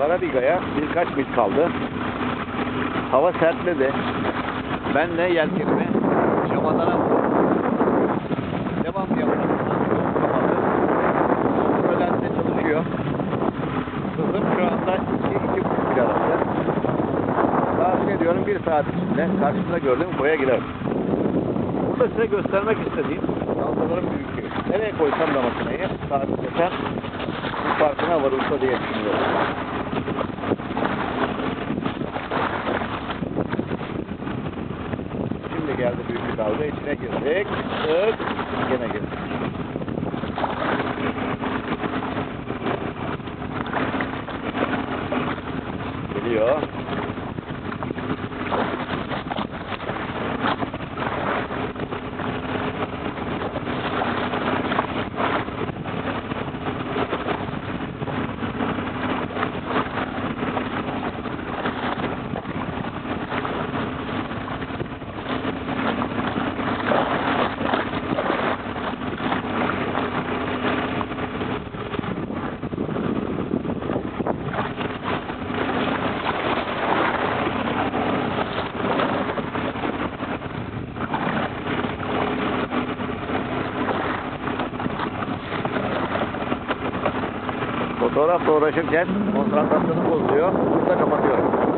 Karabiga'ya birkaç mil kaldı. Hava sertledi. Ben de yelkenimi şamadana devam yapıyorum. Öğlende çalışıyor. Hızım şu anda 2-2,5 mil arası. Tahmin ediyorum bir saat içinde karşımda gördüğüm koya girerim. Burada size göstermek istediğim dalgaların büyüklüğü. Nereye koysam da makineyi sabitlesem bir farkına varılsa diye düşünüyorum. Şimdi geldi büyük bir dalga. içine girdik. Tık. Gene girdik. Geliyor. Fotoğrafla uğraşırken konsantrasyonu bozuyor. Burada kapatıyorum.